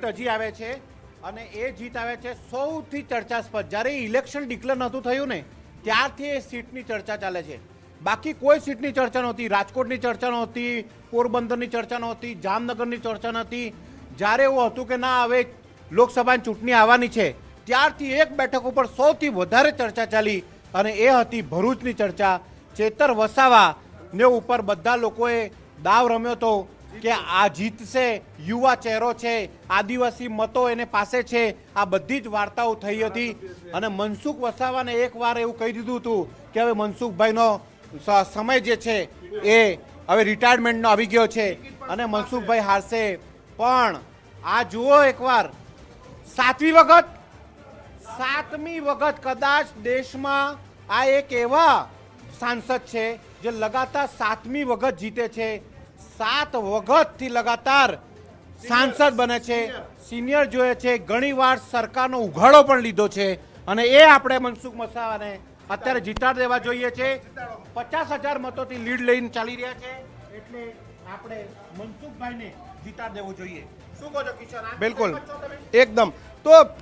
જીત હજી આવે છે અને એ જીત આવે છે સૌથી ચર્ચાસ્પદ. જ્યારે ઇલેક્શન ડિક્લેર નહોતું થયું ને, ત્યારથી એ સીટની ચર્ચા ચાલે છે. બાકી કોઈ સીટની ચર્ચા નહોતી, રાજકોટની ચર્ચા નહોતી, પોરબંદરની ચર્ચા નહોતી, જામનગરની ચર્ચા નહોતી. જ્યારે એવું હતું કે ના, હવે લોકસભાની ચૂંટણી આવવાની છે, ત્યારથી એક બેઠક ઉપર સૌથી વધારે ચર્ચા ચાલી અને એ હતી ભરૂચની ચર્ચા. ચેતર વસાવા ને ઉપર બધા લોકોએ દાવ રમ્યો હતો કે આ જીતશે યુવા ચહેરો છે, આદિવાસી મતો એને પાસે છે, આ બધી જ વાર્તાઓ થઈ હતી. અને મનસુખ વસાવાને એક વાર એવું કહી દીધું હતું કે હવે મનસુખભાઈનો સમય જે છે એ હવે રિટાયરમેન્ટનો આવી ગયો છે. અને મનસુખભાઈ હારશે. પણ આ જુઓ એકવાર. સાતમી વખત. સાતમી વખત કદાચ દેશમાં આ એક એવા સાંસદ છે જે લગાતાર સાતમી વખત જીતે છે. સાત વખતથી લગાતાર સાંસદ બને છે સિનિયર જોઈએ છે ઘણીવાર સરકારનો ઉઘાડો પણ લીધો છે અને એ આપણે મનસુખ મસાવાને અત્યારે જીતાડ દેવા જોઈએ છે. પચાસ હજાર મતોથી લીડ લઈને ચાલી રહ્યા છે. એટલે આપણે મનસુખભાઈને જીતાડ દેવું જોઈએ. શું કહો છો કિશન? બિલકુલ? એકદમ. તો